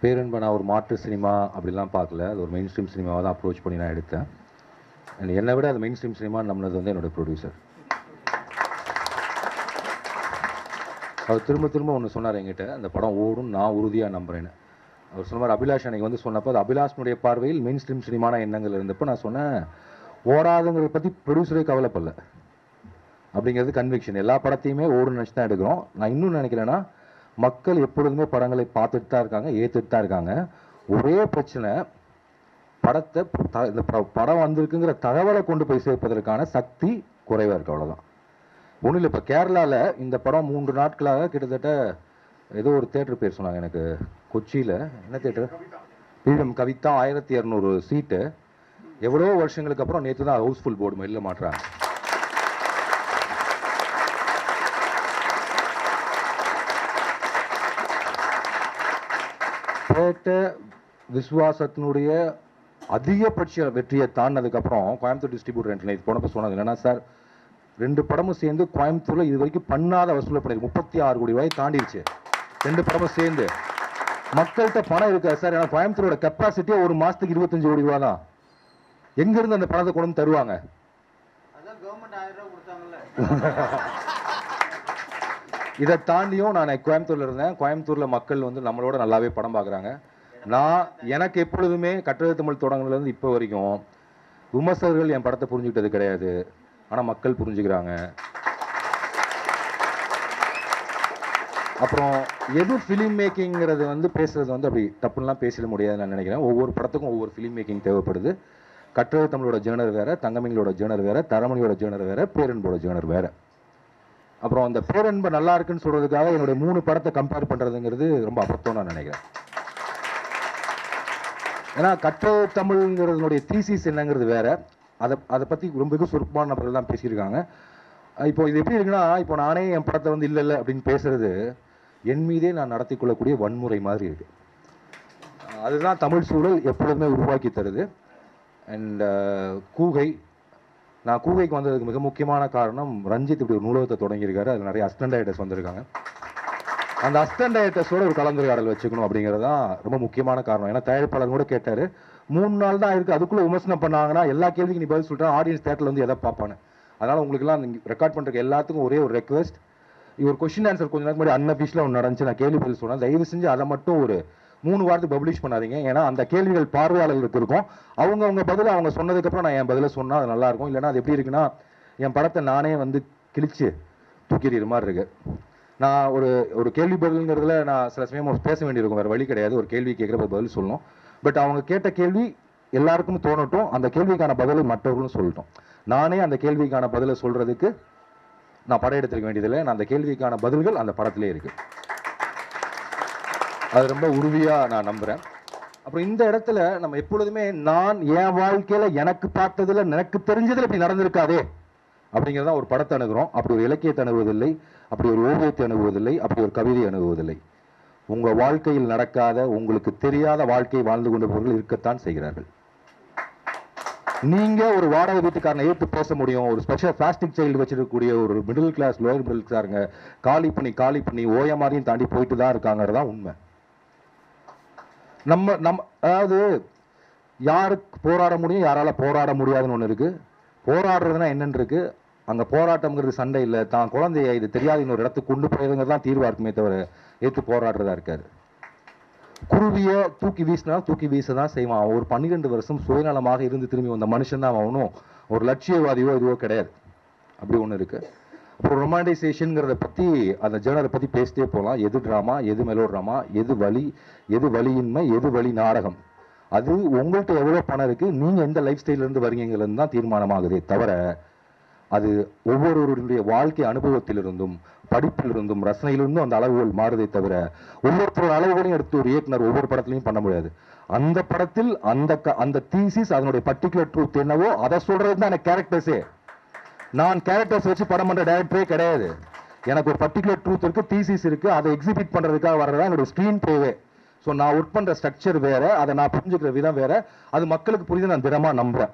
பேரன்பை நான் ஒரு மாற்று சினிமா அப்படிலாம் பார்க்கல. அது ஒரு மெயின் ஸ்ட்ரீம் சினிமாவை தான் அப்ரோச் பண்ணி நான் எடுத்தேன். And என்னை விட அது மெயின் ஸ்ட்ரீம் சினிமா நம்மளது வந்து என்னோட ப்ரொடியூசர் அவர் திரும்ப திரும்ப ஒன்று சொன்னார் என்கிட்ட. அந்த படம் ஓடும் நான் உறுதியாக நம்புறேன்னு. அவர் சொன்னார் அபிலாஷ் அன்னைக்கு வந்து சொன்னப்போ அது அபிலாஷனுடைய பார்வையில் மெயின் ஸ்ட்ரீம் சினிமான எண்ணங்கள் இருந்தப்போ நான் சொன்னேன் ஓடாதுங்கிறத பற்றி ப்ரொடியூசரே கவலைப்படல. அப்படிங்கிறது கன்விக்ஷன் எல்லா படத்தையுமே ஓடுன்னு நினச்சி தான் எடுக்கிறோம். நான் இன்னும் நினைக்கிறேன்னா மக்கள் எப்பொழுதுமே படங்களை பார்த்துட்டு தான் இருக்காங்க ஏற்றுட்டு தான் இருக்காங்க. ஒரே பிரச்சனை படத்தை இந்த படம் வந்திருக்குங்கிற தகவலை கொண்டு போய் சேர்ப்பதற்கான சக்தி குறைவாக இருக்கு அவ்வளோதான் ஒன்றும் இல்லை இப்போ கேரளாவில் இந்த படம் மூன்று நாட்களாக கிட்டத்தட்ட ஏதோ ஒரு தேட்டர் பேர் சொன்னாங்க எனக்கு. கொச்சியில் என்ன தேட்டர்? பீடம் கவிதா ஆயிரத்தி இரநூறு சீட்டு. எவ்வளோ வருஷங்களுக்கு அப்புறம் நேற்று தான் ஹவுஸ்ஃபுல் போர்டு மெல்ல மாட்டுறாங்க. பேட்ட விசுவாசத்தினுடைய அதிகபட்ச வெற்றியை தாண்டினதுக்கப்புறம் கோயம்புத்தூர் டிஸ்ட்ரிபியூட்டர் நேத்து போனப்ப சொன்னது என்னன்னா சார் ரெண்டு படமும் சேர்ந்து கோயம்புத்தூர்ல இது வரைக்கும் பண்ணாத வசூல் பண்ணிருக்கு முப்பத்தி ஆறு கோடி ரூபாய் தாண்டிடுச்சு. ரெண்டு படமும் சேர்ந்து. மக்கள்கிட்ட பணம் இருக்காது சார் ஏன்னா கோயம்புத்தூரோட கெப்பாசிட்டியே ஒரு மாசத்துக்கு இருபத்தஞ்சு கோடி ரூபா தான். எங்க இருந்து அந்த பணத்தை கொண்டு வந்து தருவாங்க? அதான் கவர்மெண்ட் ஆயிரம் ரூபாய் கொடுத்தாங்கல்ல. இதை தாண்டியும் நான் கோயம்புத்தூர்ல இருந்தேன். கோயம்புத்தூர்ல மக்கள் வந்து நம்மளோட நல்லாவே படம் பார்க்குறாங்க. நான் எனக்கு எப்பொழுதுமே கட்டுரை தமிழ் தொடங்குனதுலேருந்து இப்போ வரைக்கும் விமர்சகர்கள் என் படத்தை புரிஞ்சுக்கிட்டது கிடையாது. ஆனால் மக்கள் புரிஞ்சுக்கிறாங்க. அப்புறம் எது ஃபிலிம் மேக்கிங்கிறது வந்து பேசுறது வந்து அப்படி தப்புலாம் பேசிட முடியாதுன்னு நான் நினைக்கிறேன். ஒவ்வொரு படத்துக்கும் ஒவ்வொரு ஃபிலிம் மேக்கிங் தேவைப்படுது. கட்டுரை தமிழோட ஜேர்னர் வேற தங்கமணிகளோட ஜேர்னர் வேற தரமணியோட ஜேர்னர் வேற பேரன்போட ஜேர்னர் வேற. அப்புறம் அந்த பேரன்பு நல்லா இருக்குன்னு சொல்றதுக்காக என்னுடைய மூணு படத்தை கம்பேர் பண்றதுங்கிறது ரொம்ப அபத்தம் நான் நினைக்கிறேன். ஏன்னா கற்ற தமிழ்ங்கிறதுனுடைய தீசிஸ் என்னங்கிறது வேற. அதை அதை பத்தி ரொம்ப வெகு சுருக்கமான நபர்கள் தான் பேசியிருக்காங்க. இப்போ இது எப்படி இருக்குன்னா இப்போ நானே என் படத்தை வந்து இல்லை இல்லை அப்படின்னு பேசுறது என் மீதே நான் நடத்தி கொள்ளக்கூடிய வன்முறை மாதிரி இருக்கு. அதுதான் தமிழ் சூழல் எப்பொழுதுமே உருவாக்கி தருது. அண்ட் uh, கூகை நான் கூகைக்கு வந்ததுக்கு மிக முக்கியமான காரணம் ரஞ்சித் இப்படி ஒரு நூலகத்தை தொடங்கியிருக்காரு. அதில் நிறைய அஸ்டன்ட் ரைட்டர்ஸ் வந்திருக்காங்க. அந்த அஸ்டன்ட் ரைட்டர்ஸோட ஒரு கலந்துரையாடல் வச்சுக்கணும் அப்படிங்கிறது தான் ரொம்ப முக்கியமான காரணம். ஏன்னா தயாரிப்பாளர் கூட கேட்டார் மூணு நாள் தான் இருக்குது அதுக்குள்ளே விமர்சனம் பண்ணாங்கன்னா எல்லா கேள்விக்கும் நீ பதில் சொல்கிறேன் ஆடியன்ஸ் தேட்டரில் வந்து எதை பார்ப்பானு அதனால் உங்களுக்குலாம் ரெக்கார்ட் பண்ணுறதுக்கு எல்லாத்துக்கும் ஒரே ஒரு ரெக்வெஸ்ட் இவர் கொஸ்டின் ஆன்சர் கொஞ்ச நேரம் முன்னாடி அன்அஃபிஷியலாக ஒன்று நடந்துச்சு. நான் கேள்வி பதில் சொன்னேன். தயவு செஞ்சு அதை மட்டும் ஒரு மூணு வாரத்துக்கு பப்ளிஷ் பண்ணாதீங்க. ஏன்னா அந்த கேள்விகள் பார்வையாளர்களுக்கு இருக்கும். அவங்க அவங்க பதில் அவங்க சொன்னதுக்கப்புறம் நான் என் பதிலை சொன்னால் அது நல்லா இருக்கும் இல்லைன்னா அது எப்படி இருக்குன்னா என் படத்தை நானே வந்து கிழிச்சு தூக்கிடுற மாதிரி இருக்கு. நான் ஒரு ஒரு கேள்வி பதில்ங்கிறதுல நான் சில சமயம் பேச வேண்டியிருக்கும். வேறு வழி கிடையாது. ஒரு கேள்வி கேட்குறப்ப பதில் சொல்லணும். பட் அவங்க கேட்ட கேள்வி எல்லாருக்கும் தோணட்டும். அந்த கேள்விக்கான பதிலை மற்றவர்களும் சொல்லட்டும். நானே அந்த கேள்விக்கான பதிலை சொல்கிறதுக்கு நான் படம் எடுத்துருக்க வேண்டியதில்லை. நான் அந்த கேள்விக்கான பதில்கள் அந்த படத்திலே இருக்குது அது ரொம்ப உறுதியாக நான் நம்புகிறேன் அப்புறம் இந்த இடத்துல நம்ம எப்பொழுதுமே நான் என் வாழ்க்கையில் எனக்கு பார்த்ததில் எனக்கு தெரிஞ்சதில் இப்படி நடந்திருக்காதே அப்படிங்கிறத ஒரு படத்தை அணுகிறோம். அப்படி ஒரு இலக்கியத்தை அணுகுவதில்லை அப்படி ஒரு ஓவியத்தை அணுகுவதில்லை அப்படி ஒரு கவிதை அணுகுவதில்லை. உங்கள் வாழ்க்கையில் நடக்காத உங்களுக்கு தெரியாத வாழ்க்கையை வாழ்ந்து கொண்டவர்கள் இருக்கத்தான் செய்கிறார்கள். நீங்க ஒரு வாடகை வீட்டுக்காரனை ஏற்று பேச முடியும். ஒரு ஸ்பெஷல் பிளாஸ்டிக் சைல்டு வச்சிருக்கக்கூடிய ஒரு மிடில் கிளாஸ் லோயர் மிடில் கிளாஸாருங்க காலி பண்ணி காலி பண்ணி ஓய மாதிரியும் தாண்டி போயிட்டு தான் இருக்காங்கிறது தான் உண்மை. நம்ம நம்ம அதாவது யாருக்கு போராட முடியும் யாரால போராட முடியாதுன்னு ஒன்று இருக்கு. போராடுறதுனா என்னன்னு இருக்குது அங்க போராட்டம்ங்கிறது சண்டை இல்லை. தான் குழந்தைய இது தெரியாத இன்னொரு இடத்துக்கு கொண்டு போயதுங்கிறது தான் தீர்வா இருக்குமே தவிர ஏற்று போராடுறதா இருக்காது. குருவிய தூக்கி வீசினா தூக்கி வீச தான் செய்வான். அவன் ஒரு பன்னிரெண்டு வருஷம் சுயநலமாக இருந்து திரும்பி வந்த மனுஷன் தான் அவனும். ஒரு லட்சியவாதியோ இதுவோ கிடையாது. அப்படி ஒன்று இருக்குது அப்புறம் ரொமான்டைசேஷனுங்கிறத பற்றி அந்த ஜேர்னலை பற்றி பேசிட்டே போகலாம் எது ட்ராமா எது மெலோ ட்ராமா எது வழி எது வழியின்மை எது வழி நாடகம். அது உங்கள்கிட்ட எவ்வளோ பணம் இருக்குது நீங்கள் எந்த லைஃப் ஸ்டைலேருந்து வரீங்கிறது தான் தீர்மானமாகுதே தவிர அது ஒவ்வொருவருடைய வாழ்க்கை அனுபவத்திலிருந்தும் படிப்பிலிருந்தும் ரசனையிலிருந்தும் அந்த அளவுகள் மாறுதே தவிர ஒவ்வொருத்தரோட அளவுகளையும் எடுத்து ஒரு இயக்குனர் ஒவ்வொரு படத்துலையும் பண்ண முடியாது. அந்த படத்தில் அந்த க- அந்த தீசிஸ் அதனுடைய பர்டிகுலர் ட்ரூத் என்னவோ அதை சொல்றது தான் எனக்கு கேரக்டர்ஸே நான் கேரக்டர்ஸ் வச்சு படம் பண்ணுற டேரக்டரே கிடையாது. எனக்கு ஒரு பர்டிகுலர் ட்ரூத் இருக்குது தீசிஸ் இருக்குது அதை எக்ஸிபிட் பண்ணுறதுக்காக வர்றதா என்னோட ஸ்க்ரீன் ப்ளேவே ஸோ நான் ஒர்க் பண்ணுற ஸ்ட்ரக்சர் வேறு அதை நான் புரிஞ்சுக்கிற விதம் வேறு. அது மக்களுக்கு புரிஞ்சு நான் திடமாக நம்புறேன்.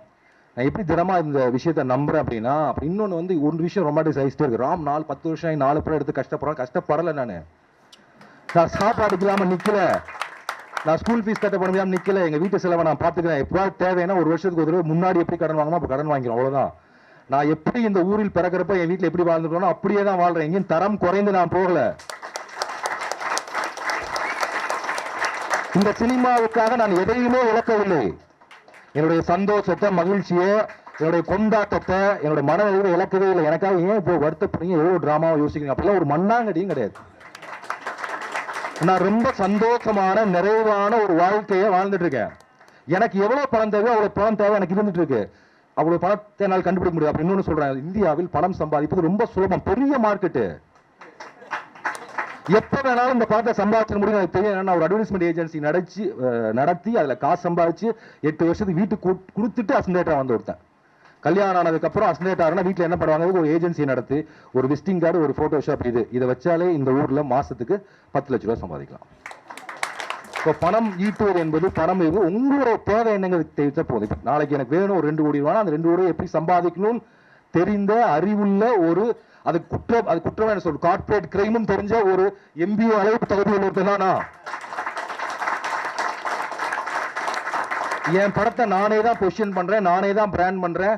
நான் எப்படி தினமா இந்த விஷயத்த நம்புறேன் அப்படின்னா அப்புறம் இன்னொன்று வந்து ஒரு விஷயம் ரொமாட்டிஸ் ஆகிட்டே இருக்கு. ராம் நாலு பத்து வருஷம் ஆகி நாலு பேர் எடுத்து கஷ்டப்படுறேன். கஷ்டப்படலை நான். நான் சாப்பாடுக்கு நிற்கல நான் ஸ்கூல் ஃபீஸ் கட்ட பண்ண முடியாமல் நிக்கல. எங்கள் வீட்டு செலவை நான் பார்த்துக்கிறேன். எப்போ தேவைன்னா ஒரு வருஷத்துக்கு ஒரு முன்னாடி எப்படி கடன் வாங்கணும் அப்போ கடன் வாங்கிக்கிறோம் அவ்வளோதான் நான் எப்படி இந்த ஊரில் பிறக்கிறப்ப என் வீட்டில் எப்படி வாழ்ந்துட்டோனோ அப்படியே தான் வாழ்றேன். எங்கேயும் தரம் குறைந்து நான் போகல. இந்த சினிமாவுக்காக நான் எதையுமே இழக்கவில்லை. என்னுடைய சந்தோஷத்தை மகிழ்ச்சியை என்னுடைய கொண்டாட்டத்தை என்னுடைய மனநிலையை இழக்கவே இல்லை. எனக்காக ஏன் இப்போ வருத்தப்படுறீங்க? எவ்வளோ ட்ராமாவை யோசிக்கிறீங்க? அப்படிலாம் ஒரு மண்ணாங்கடியும் கிடையாது. நான் ரொம்ப சந்தோஷமான நிறைவான ஒரு வாழ்க்கையை வாழ்ந்துட்டு இருக்கேன். எனக்கு எவ்வளோ பணம் தேவை அவ்வளோ பணம் தேவை எனக்கு இருந்துட்டு இருக்கு. அவ்வளவு பணத்தை என்னால் கண்டுபிடிக்க முடியும் அப்படி இன்னொன்னு சொல்றேன். இந்தியாவில் பணம் சம்பாதிப்பது ரொம்ப சுலபம். பெரிய மார்க்கெட்டு எப்ப வேணாலும் இந்த பணத்தை சம்பாதிச்சிட முடியும். எனக்கு தெரியும் ஏன்னா நான் ஒரு அட்வர்டைஸ்மெண்ட் ஏஜென்சி நடத்தி நடத்தி அதுல காசு சம்பாதிச்சு எட்டு வருஷத்துக்கு வீட்டுக்கு கொடுத்துட்டு அசண்டேட்டா வந்து ஒருத்தன் கல்யாணம் ஆனதுக்கு அப்புறம் அசண்டேட் வீட்டில் வீட்டுல என்ன பண்ணுவாங்க? ஒரு ஏஜென்சி நடத்தி ஒரு விசிட்டிங் கார்டு ஒரு போட்டோஷாப் இது. இதை வச்சாலே இந்த ஊர்ல மாசத்துக்கு பத்து லட்ச ரூபாய் சம்பாதிக்கலாம். இப்போ பணம் ஈட்டுவது என்பது பணம் இது உங்களோட தேவை என்னங்கிறது தெரிவித்த போதும். இப்போ நாளைக்கு எனக்கு வேணும் ஒரு ரெண்டு கோடி வேணும் அந்த ரெண்டு கோடி எப்படி சம்பாதிக்கணும்னு தெரிந்த அறிவுள்ள ஒரு அது குற்ற அது குற்றம் என்ன சொல்ற கார்பரேட் கிரைமும் தெரிஞ்ச ஒரு எம்பிஓ அளவு தகுதி உள்ள என் படத்தை நானே தான் பொசிஷன் பண்றேன் நானே தான் பிராண்ட் பண்றேன்.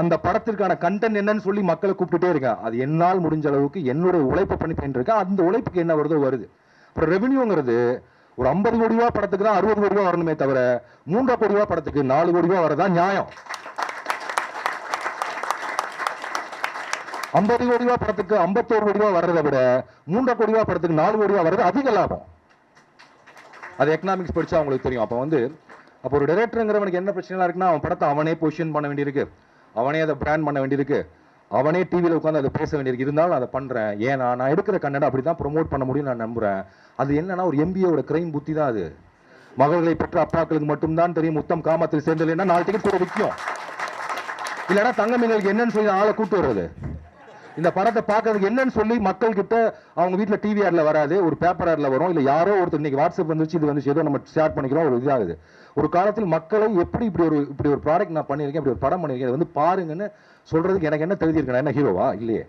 அந்த படத்திற்கான கண்டென்ட் என்னன்னு சொல்லி மக்களை கூப்பிட்டுட்டே இருக்கேன். அது என்னால் முடிஞ்ச அளவுக்கு என்னுடைய உழைப்பை பண்ணி பண்ணிட்டு இருக்கேன். அந்த உழைப்புக்கு என்ன வருதோ வருது. அப்புறம் ரெவென்யூங்கிறது ஒரு ஐம்பது கோடி ரூபா படத்துக்கு தான் அறுபது கோடி ரூபா வரணுமே தவிர மூன்றரை கோடி ரூபா படத்துக்கு நாலு கோடி ரூபா வரதான் நியாயம்? ஐம்பது கோடி ரூபா படத்துக்கு ஐம்பத்தோரு கோடி ரூபா வர்றதை விட மூன்றரை கோடி ரூபா படத்துக்கு நாலு கோடி ரூபா வர்றது அதிக லாபம். அது எக்கனாமிக்ஸ் படிச்சா அவங்களுக்கு தெரியும். அப்போ வந்து அப்போ ஒரு டைரக்டருங்கிறவனுக்கு என்ன பிரச்சனைலாம் இருக்குன்னா அவன் படத்தை அவனே பொசிஷன் பண்ண வேண்டியிருக்கு. அவனே அதை பிராண்ட் பண்ண வேண்டியிருக்கு. அவனே டிவியில் உட்காந்து அதை பேச வேண்டியிருக்கு. இருந்தாலும் அதை பண்றேன். ஏன்னா நான் எடுக்கிற கன்னடம் அப்படி தான் ப்ரொமோட் பண்ண முடியும் நான் நம்புறேன். அது என்னன்னா ஒரு எம்பியோட கிரைம் புத்தி தான் அது. மகள்களை பெற்ற அப்பாக்களுக்கு மட்டும்தான் தெரியும் முத்தம் காமத்தில் சேர்ந்தலைன்னா நாலு டிக்கெட் கூட விற்கும். இல்லைன்னா தங்க என்னன்னு சொல்லி ஆளை கூட்டு வர்றது. இந்த படத்தை பார்க்கறதுக்கு என்னன்னு சொல்லி மக்கள் கிட்ட அவங்க வீட்டில் டிவி ஆட்ல வராது ஒரு பேப்பர் ஆட்ல வரும். இல்லை யாரோ ஒருத்தர் இன்னைக்கு வாட்ஸ்அப் வந்துச்சு இது வந்துச்சு ஏதோ நம்ம ஷேர் பண்ணிக்கிறோம் ஒரு இதாகுது. ஒரு காலத்தில் மக்களை எப்படி இப்படி ஒரு இப்படி ஒரு ப்ராடக்ட் நான் பண்ணியிருக்கேன் இப்படி ஒரு படம் பண்ணியிருக்கேன் இதை வந்து பாருங்கன்னு சொல்றதுக்கு எனக்கு என்ன தகுதி இருக்கு என்ன ஹீரோவா இல்லையே.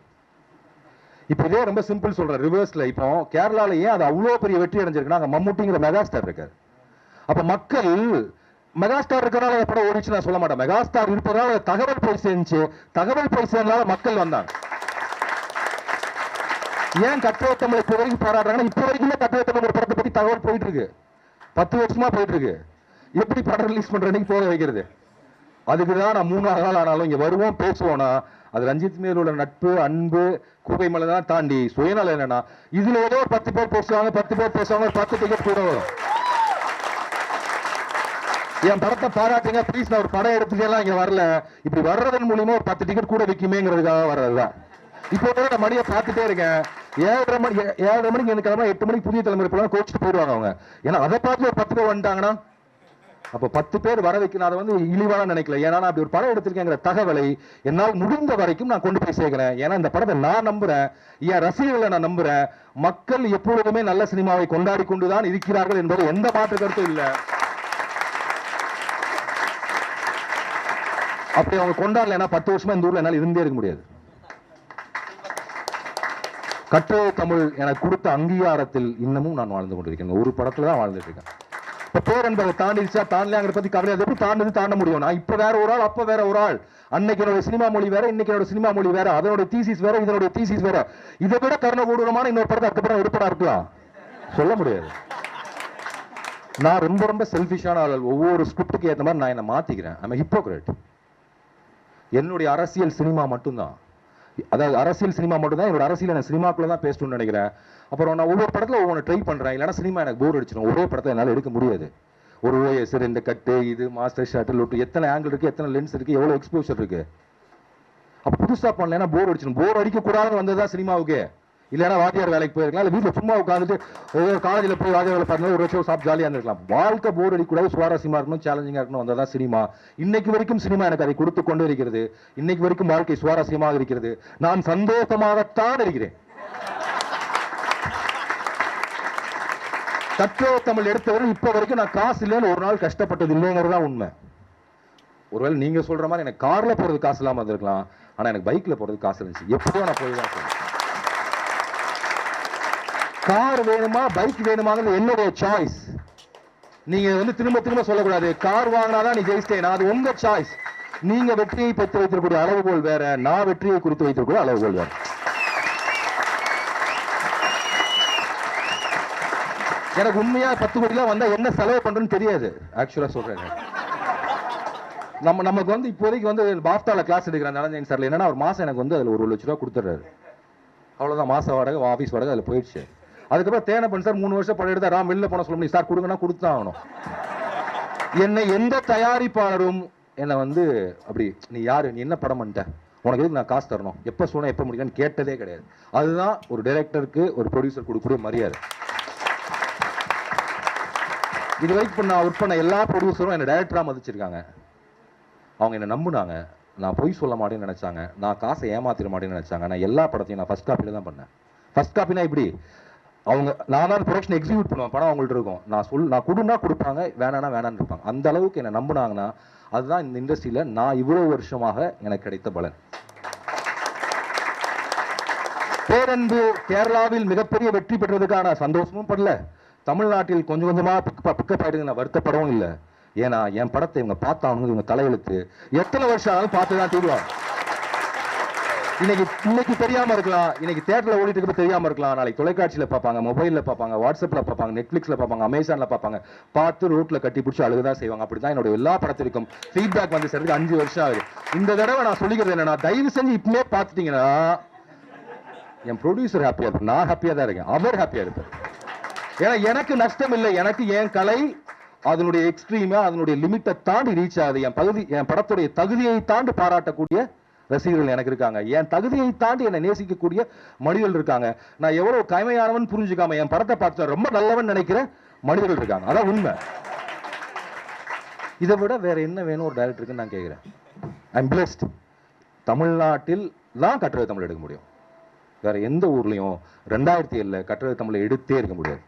இப்போ இதே ரொம்ப சிம்பிள் சொல்கிறேன் ரிவர்ஸில் இப்போ கேரளாவில் ஏன் அது அவ்வளோ பெரிய வெற்றி அடைஞ்சிருக்குன்னா அங்கே மம்முட்டிங்கிற மெகாஸ்டார் இருக்கார். அப்போ மக்கள் மெகாஸ்டார் இருக்கிறனால அந்த படம் ஓடிச்சு நான் சொல்ல மாட்டேன். மெகாஸ்டார் இருப்பதனால தகவல் போய் சேர்ந்துச்சு தகவல் போய் சேர்ந்தனால மக்கள் வந்தாங்க. ஏன் கட்டுரை தமிழ் இப்போ வரைக்கும் போராடுறாங்கன்னா இப்போ வரைக்குமே கட்டுரை தமிழ் ஒரு படத்தை பற்றி தகவல் போயிட்டு இருக்கு பத்து வருஷமா போயிட்டு இருக்கு எப்படி படம் ரிலீஸ் பண்ற அன்னைக்கு போக வைக்கிறது. அதுக்கு தான் நான் மூணு நாள் ஆனாலும் இங்கே வருவோம் பேசுவோம்னா அது ரஞ்சித் மேல் உள்ள நட்பு அன்பு குகை மலை தான் தாண்டி சுயநலம் என்னன்னா இதுல ஏதோ ஒரு பத்து பேர் பேசுவாங்க பத்து பேர் பேசுவாங்க பத்து டிக்கெட் கூட வரும். என் படத்தை பாராட்டுங்க ப்ளீஸ் நான் ஒரு படம் எடுத்துக்கலாம் இங்கே வரல. இப்படி வர்றதன் மூலியமா ஒரு பத்து டிக்கெட் கூட விற்குமேங்கிறதுக்காக வர்றதுதான். இப்போ கூட நான் மணியை பார்த்துட்டே இருக்கேன். ஏழரை மணி ஏ- ஏழரை மணிக்கு எனக்கு கிளம்ப எட்டு மணிக்கு புதிய தலைமுறை போலாம் கோச்சிட்டு போயிடுவாங்க அவங்க. ஏன்னா அதை பார்த்து ஒரு பத்து பேர் வந்துட்டாங்கன்னா அப்போ பத்து பேர் வர வைக்கணும் அதை வந்து இழிவான நினைக்கல. ஏன்னா நான் அப்படி ஒரு படம் எடுத்திருக்கேங்கிற தகவலை என்னால் முடிந்த வரைக்கும் நான் கொண்டு போய் சேர்க்கிறேன். ஏன்னா இந்த படத்தை நான் நம்புறேன். என் ரசிகர்களை நான் நம்புறேன். மக்கள் எப்பொழுதுமே நல்ல சினிமாவை கொண்டாடி கொண்டுதான் இருக்கிறார்கள் என்பது எந்த மாற்று கருத்தும் இல்லை. அப்படி அவங்க கொண்டாடலைன்னா பத்து வருஷமா இந்த ஊர்ல என்னால் இருந்தே இருக்க முடியாது. கட்டுரை தமிழ் எனக்கு கொடுத்த அங்கீகாரத்தில் இன்னமும் நான் வாழ்ந்து கொண்டிருக்கேன் ஒரு படத்துல தான் வாழ்ந்துட்டு இருக்கேன். இப்ப பேர் தாண்டிடுச்சா தாண்டலாங்கிற பத்தி கவலை அது எப்படி தாண்டது தாண்ட முடியும்? நான் இப்ப வேற ஒரு ஆள் அப்ப வேற ஒரு ஆள். அன்னைக்கு என்னோட சினிமா மொழி வேற இன்னைக்கு என்னோட சினிமா மொழி வேற அதனோட தீசிஸ் வேற இதனுடைய தீசிஸ் வேற. இதை விட கருணகூடமான இன்னொரு படத்தை அடுத்த படம் எடுப்படா இருக்கலாம்? சொல்ல முடியாது. நான் ரொம்ப ரொம்ப செல்ஃபிஷான ஆள். ஒவ்வொரு ஸ்கிரிப்டுக்கு ஏற்ற மாதிரி நான் என்னை மாத்திக்கிறேன். ஐம் ஹிப்போக்ரேட் என்னுடைய அரசியல் சினிமா மட்டும்தான். அதாவது அரசியல் சினிமா மட்டும்தான் என்னோட அரசியல் எனக்கு சினிமாக்குள்ளே தான் பேசணும்னு நினைக்கிறேன். அப்புறம் நான் ஒவ்வொரு படத்துல ஒவ்வொன்று ட்ரை பண்ணுறேன் இல்லைன்னா சினிமா எனக்கு போர் அடிச்சிடும். ஒரே படத்தை என்னால் எடுக்க முடியாது. ஒரு ஓஎஸ் இந்த கட்டு இது மாஸ்டர் ஷாட் லொட்டு எத்தனை ஆங்கிள் இருக்கு எத்தனை லென்ஸ் இருக்குது எவ்வளவு எக்ஸ்போஷர் இருக்கு. அப்போ புதுசா பண்ணலைன்னா போர் அடிச்சிடும். போர் அடிக்க கூடாதுன்னு வந்ததுதான் சினிமாவுக்கு. இல்லைன்னா வாத்தியார் வேலைக்கு போயிருக்கலாம் இல்லை வீட்டில் சும்மா உட்காந்துட்டு ஒவ்வொரு காலேஜில் போய் வாத்தியார் வேலை பார்த்தா ஒரு வருஷம் சாப்பிட்டு ஜாலியாக இருந்திருக்கலாம். வாழ்க்கை போர் அடிக்கூடாது சுவாரஸ்யமாக இருக்கணும் சேலஞ்சிங்காக இருக்கணும் வந்ததான் சினிமா இன்னைக்கு வரைக்கும் சினிமா எனக்கு அதை கொடுத்து கொண்டு இருக்கிறது. இன்னைக்கு வரைக்கும் வாழ்க்கை சுவாரஸ்யமாக இருக்கிறது. நான் சந்தோஷமாகத்தான் இருக்கிறேன். கற்றோ தமிழ் எடுத்தவரை இப்போ வரைக்கும் நான் காசு இல்லைன்னு ஒரு நாள் கஷ்டப்பட்டது இல்லைங்கிறது தான் உண்மை. ஒருவேளை நீங்கள் சொல்கிற மாதிரி எனக்கு காரில் போகிறது காசு இல்லாமல் இருந்திருக்கலாம். ஆனால் எனக்கு பைக்கில் போகிறது காசு இருந்துச்சு. எப்படியோ நான் போய் தான் கார் வேணுமா பைக் வேணுமாங்கிறது என்னுடைய சாய்ஸ் நீங்க வந்து திரும்ப திரும்ப சொல்லக்கூடாது. கார் வாங்கினாதான் நீ ஜெயிச்சிட்டேன் அது உங்க சாய்ஸ் நீங்க வெற்றியை பெற்று வைத்திருக்கக்கூடிய அளவுகோல் வேற. நான் வெற்றியை குறித்து வைத்திருக்கூடிய அளவுகோல் வேற. எனக்கு உண்மையா பத்து கோடிலாம் வந்தா என்ன செலவு பண்றேன்னு தெரியாது. ஆக்சுவலா சொல்றேன் நம்ம நமக்கு வந்து இப்போதைக்கு வந்து பாப்தால கிளாஸ் எடுக்கிற நடந்தேன் சார்ல என்னன்னா ஒரு மாசம் எனக்கு வந்து அதுல ஒரு லட்ச ரூபா கொடுத்துறாரு அவ்வளவுதான். மாச வாடகை ஆபீஸ் வாடகை அதுல போயிடுச்சு. அதுக்கப்புறம் தேனப்பன் சார் மூணு வருஷம் படம் எடுத்தா ராம் வெளில போன சொல்ல சார் கொடுங்கன்னா கொடுத்தான் ஆகணும். என்னை எந்த தயாரிப்பாளரும் என்னை வந்து அப்படி நீ யாரு நீ என்ன படம் பண்ணிட்ட? உனக்கு எதுக்கு நான் காசு தரணும்? எப்போ சொன்ன எப்போ முடிக்கணும்னு கேட்டதே கிடையாது. அதுதான் ஒரு டைரக்டருக்கு ஒரு ப்ரொடியூசர் கொடுக்குற மரியாதை. இது வரைக்கும் நான் ஒர்க் பண்ண எல்லா ப்ரொடியூசரும் என்னை டைரக்டராக மதிச்சிருக்காங்க. அவங்க என்னை நம்புனாங்க. நான் பொய் சொல்ல மாட்டேன்னு நினைச்சாங்க. நான் காசை ஏமாத்திட மாட்டேன்னு நினைச்சாங்க. நான் எல்லா படத்தையும் நான் ஃபர்ஸ்ட் காப்பியில் தான் பண்ணேன். ஃபஸ்ட் காப்பினா இப்படி அவங்க நான் தான் ப்ரொடக்ஷன் எக்ஸிக்யூட் பண்ணுவேன். படம் அவங்கள்ட்ட இருக்கும். நான் சொல் நான் கொடுன்னா கொடுப்பாங்க வேணானா வேணான்னு இருப்பாங்க. அந்த அளவுக்கு என்னை நம்புனாங்கன்னா அதுதான் இந்த இண்டஸ்ட்ரியில நான் இவ்வளவு வருஷமாக எனக்கு கிடைத்த பலன். பேரன்பு கேரளாவில் மிகப்பெரிய வெற்றி பெற்றதுக்கான சந்தோஷமும் படல. தமிழ்நாட்டில் கொஞ்சம் கொஞ்சமா பிக்கப் ஆயிடுங்க நான் வருத்தப்படவும் இல்லை. ஏன்னா என் படத்தை இவங்க பார்த்தாங்க இவங்க தலையெழுத்து. எத்தனை வருஷம் ஆனாலும் பார்த்து தான் தீர்வாங்க. இன்னைக்கு இன்னைக்கு தெரியாம இருக்கலாம். இன்னைக்கு தேட்டர்ல ஓடிட்டு இருக்க தெரியாம இருக்கலாம். நாளைக்கு தொலைக்காட்சியில பார்ப்பாங்க மொபைல்ல பார்ப்பாங்க வாட்ஸ்அப்ல பார்ப்பாங்க நெட்ஃபிளிக்ஸ்ல பார்ப்பாங்க அமேசான்ல பார்ப்பாங்க. பார்த்து ரூட்ல கட்டி பிடிச்சி அழுகுதான் செய்வாங்க. அப்படிதான் என்னோட எல்லா படத்திற்கும் ஃபீட்பேக் வந்து சேர்ந்து அஞ்சு வருஷம் ஆகுது. இந்த தடவை நான் சொல்லிக்கிறது என்னன்னா தயவு செஞ்சு இப்பவே பார்த்துட்டீங்கன்னா என் ப்ரொடியூசர் ஹாப்பியா இருப்பார். நான் ஹாப்பியா தான் இருக்கேன். அவர் ஹாப்பியா இருப்பார். ஏன்னா எனக்கு நஷ்டம் இல்லை. எனக்கு என் கலை அதனுடைய எக்ஸ்ட்ரீமா அதனுடைய லிமிட்டை தாண்டி ரீச் ஆகுது. என் பகுதி என் படத்துடைய தகுதியை தாண்டி பாராட்டக்கூடிய ரசிகர்கள் எனக்கு இருக்காங்க. என் தகுதியை தாண்டி என்னை நேசிக்கக்கூடிய மனிதர்கள் இருக்காங்க. நான் எவ்வளவு கைமையானவன் புரிஞ்சுக்காம என் படத்தை பார்த்து ரொம்ப நல்லவன் நினைக்கிற மனிதர்கள் இருக்காங்க. அதான் உண்மை. இதை விட வேற என்ன வேணும் ஒரு டைரக்டருக்குன்னு நான் கேட்குறேன் ஐம் பிளஸ்ட் தமிழ்நாட்டில் தான் கட்டுரை தமிழ் எடுக்க முடியும். வேற எந்த ஊர்லேயும் ரெண்டாயிரத்தி ஏழில் கட்டுரை தமிழை எடுத்தே இருக்க முடியாது.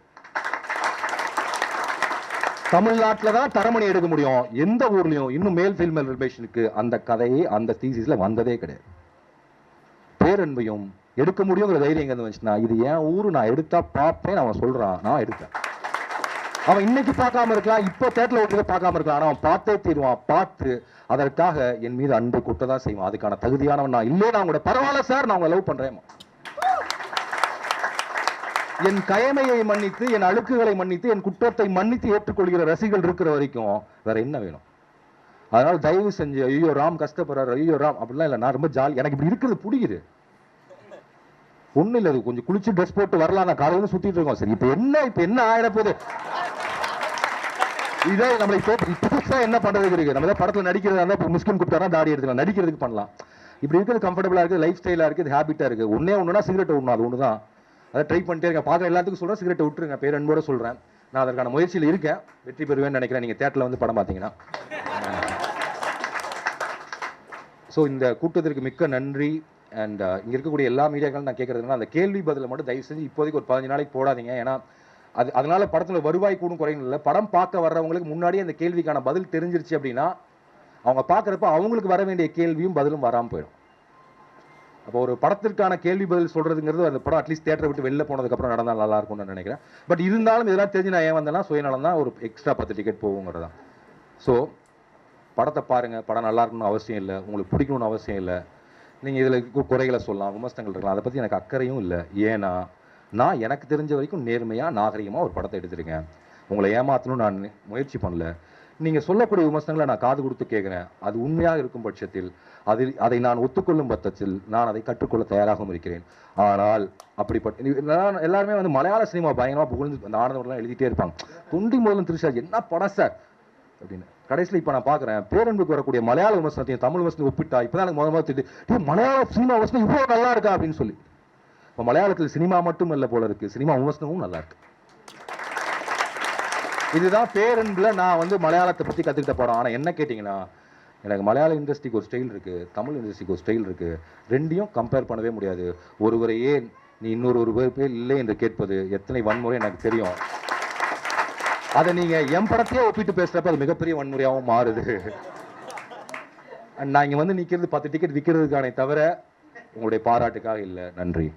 தமிழ்நாட்டில் தான் தரமணி எடுக்க முடியும். எந்த ஊர்லேயும் இன்னும் மேல் ஃபீல்மேல் ரிலேஷனுக்கு அந்த கதையே அந்த தீசிஸில் வந்ததே கிடையாது. பேரன்பையும் எடுக்க முடியுங்கிற தைரியம் எங்கே வந்துச்சுன்னா இது என் ஊரு நான் எடுத்தா பார்ப்பேன் அவன் சொல்கிறான் நான் எடுத்தேன். அவன் இன்னைக்கு பார்க்காம இருக்கலாம் இப்போ தேட்டரில் ஓட்டுறத பார்க்காம இருக்கலாம். ஆனால் அவன் பார்த்தே தீருவான். பார்த்து அதற்காக என் மீது அன்பு கொட்ட தான் செய்வான். அதுக்கான தகுதியானவன் நான் இல்லையே நான் கூட பரவாயில்ல சார் நான் உங்களை லவ் பண்ணுறேன் என் கயமையை மன்னித்து என் அழுக்குகளை மன்னித்து என் குற்றத்தை மன்னித்து ஏற்றுக்கொள்கிற ரசிகர்கள் இருக்கிற வரைக்கும் வேற என்ன வேணும்? அதனால தயவு செஞ்சு ஐயோ ராம் கஷ்டப்படுறாரு ஐயோ ராம் அப்படிலாம் இல்லை நான் ரொம்ப ஜாலி எனக்கு இப்படி இருக்கிறது பிடிக்குது ஒன்றும் இல்லை அது கொஞ்சம் குளிச்சு ட்ரெஸ் போட்டு வரலாம் நான் காலையில் சுத்திட்டு இருக்கோம். சரி இப்போ என்ன இப்போ என்ன ஆயிட போகுது இதே நம்மளை இப்போ புதுசாக என்ன பண்ணுறது இருக்கு? நம்ம ஏதாவது படத்தில் நடிக்கிறதா இருந்தால் இப்போ முஸ்லீம் கூப்பிட்டாரா தாடி எடுத்துக்கலாம் நடிக்கிறதுக்கு பண்ணலாம். இப்படி இருக்கிறது கம்ஃபர்டபுளாக இருக்குது லைஃப் ஸ்டைலாக இருக்குது ஹேபிட்டாக இருக்குது. ஒன்றே ஒன்றுனா சிகரெட் ஒன்று அது தான் அதை ட்ரை பண்ணிட்டே இருக்கேன். பார்க்குற எல்லாத்துக்கும் சொல்கிறேன் சிகரெட்டை விட்டுருங்க. பேர் அன்போட சொல்கிறேன் நான் அதற்கான முயற்சியில் இருக்கேன். வெற்றி பெறுவேன்னு நினைக்கிறேன். நீங்கள் தேட்டரில் வந்து படம் பார்த்தீங்கன்னா. ஸோ இந்த கூட்டத்திற்கு மிக்க நன்றி. அண்ட் uh, இங்கே இருக்கக்கூடிய எல்லா மீடியாக்களும் நான் கேட்குறதுனால அந்த கேள்வி பதிலை மட்டும் தயவு செஞ்சு இப்போதைக்கு ஒரு பதினஞ்சு நாளைக்கு போடாதீங்க. ஏன்னா அது அதனால படத்தில் வருவாய் கூடும் குறையும் இல்லை. படம் பார்க்க வர்றவங்களுக்கு முன்னாடியே அந்த கேள்விக்கான பதில் தெரிஞ்சிருச்சு அப்படின்னா அவங்க பார்க்குறப்ப அவங்களுக்கு வர வேண்டிய கேள்வியும் பதிலும் வராமல் போயிடும். அப்போ ஒரு படத்திற்கான கேள்வி பதில் சொல்றதுங்கிறது அந்த படம் அட்லீஸ்ட் தேட்டரை விட்டு வெளில போனதுக்கப்புறம் நடந்தால் நல்லா இருக்கும்னு நான் நினைக்கிறேன். பட் இருந்தாலும் இதெல்லாம் தெரிஞ்சு நான் ஏன் வந்தேன்னா சுயநலம் தான் ஒரு எக்ஸ்ட்ரா பத்து டிக்கெட் போகுங்கிறதான் ஸோ படத்தை பாருங்க. படம் நல்லா இருக்கணும்னு அவசியம் இல்லை. உங்களுக்கு பிடிக்கணும்னு அவசியம் இல்லை. நீங்கள் இதில் குறைகளை சொல்லலாம் விமர்சனங்கள் இருக்கலாம். அதை பற்றி எனக்கு அக்கறையும் இல்லை. ஏன்னா நான் எனக்கு தெரிஞ்ச வரைக்கும் நேர்மையாக நாகரிகமாக ஒரு படத்தை எடுத்திருக்கேன். உங்களை ஏமாற்றணும்னு நான் முயற்சி பண்ணல. நீங்கள் சொல்லக்கூடிய விமர்சனங்களை நான் காது கொடுத்து கேட்குறேன். அது உண்மையாக இருக்கும் பட்சத்தில் அதில் அதை நான் ஒத்துக்கொள்ளும் பட்சத்தில் நான் அதை கற்றுக்கொள்ள தயாராகவும் இருக்கிறேன். ஆனால் அப்படிப்பட்ட எல்லாருமே வந்து மலையாள சினிமா பயங்கரமாக புகழ்ந்து அந்த ஆனந்தம்லாம் எழுதிட்டே இருப்பாங்க. தொண்டி முதலும் திருஷா என்ன படம் சார்? அப்படின்னு. கடைசியில் இப்போ நான் பார்க்குறேன் பேரன்புக்கு வரக்கூடிய மலையாள விமர்சனத்தையும் தமிழ் விமர்சனத்தையும் ஒப்பிட்டா இப்போ தான் எனக்கு முதல் முதல் தெரியுது மலையாள சினிமா விமர்சனம் இவ்வளோ நல்லா இருக்கா? அப்படின்னு சொல்லி. இப்போ மலையாளத்தில் சினிமா மட்டும் இல்லை போல இருக்குது சினிமா விமர்சனமும் நல்லா இருக்குது இதுதான் பேரன்பில் நான் வந்து மலையாளத்தை பற்றி கற்றுக்கிட்ட படம். ஆனால் என்ன கேட்டிங்கன்னா எனக்கு மலையாள இண்டஸ்ட்ரிக்கு ஒரு ஸ்டைல் இருக்குது தமிழ் இண்டஸ்ட்ரிக்கு ஒரு ஸ்டைல் இருக்குது ரெண்டையும் கம்பேர் பண்ணவே முடியாது. ஒருவரை ஏன் நீ இன்னொரு ஒரு பேர் இல்லை என்று கேட்பது எத்தனை வன்முறை எனக்கு தெரியும். அதை நீங்கள் என் படத்தையே ஒப்பிட்டு பேசுகிறப்ப அது மிகப்பெரிய வன்முறையாகவும் மாறுது. நான் இங்கே வந்து நிற்கிறது பத்து டிக்கெட் விற்கிறதுக்கானே தவிர உங்களுடைய பாராட்டுக்காக இல்லை. நன்றி.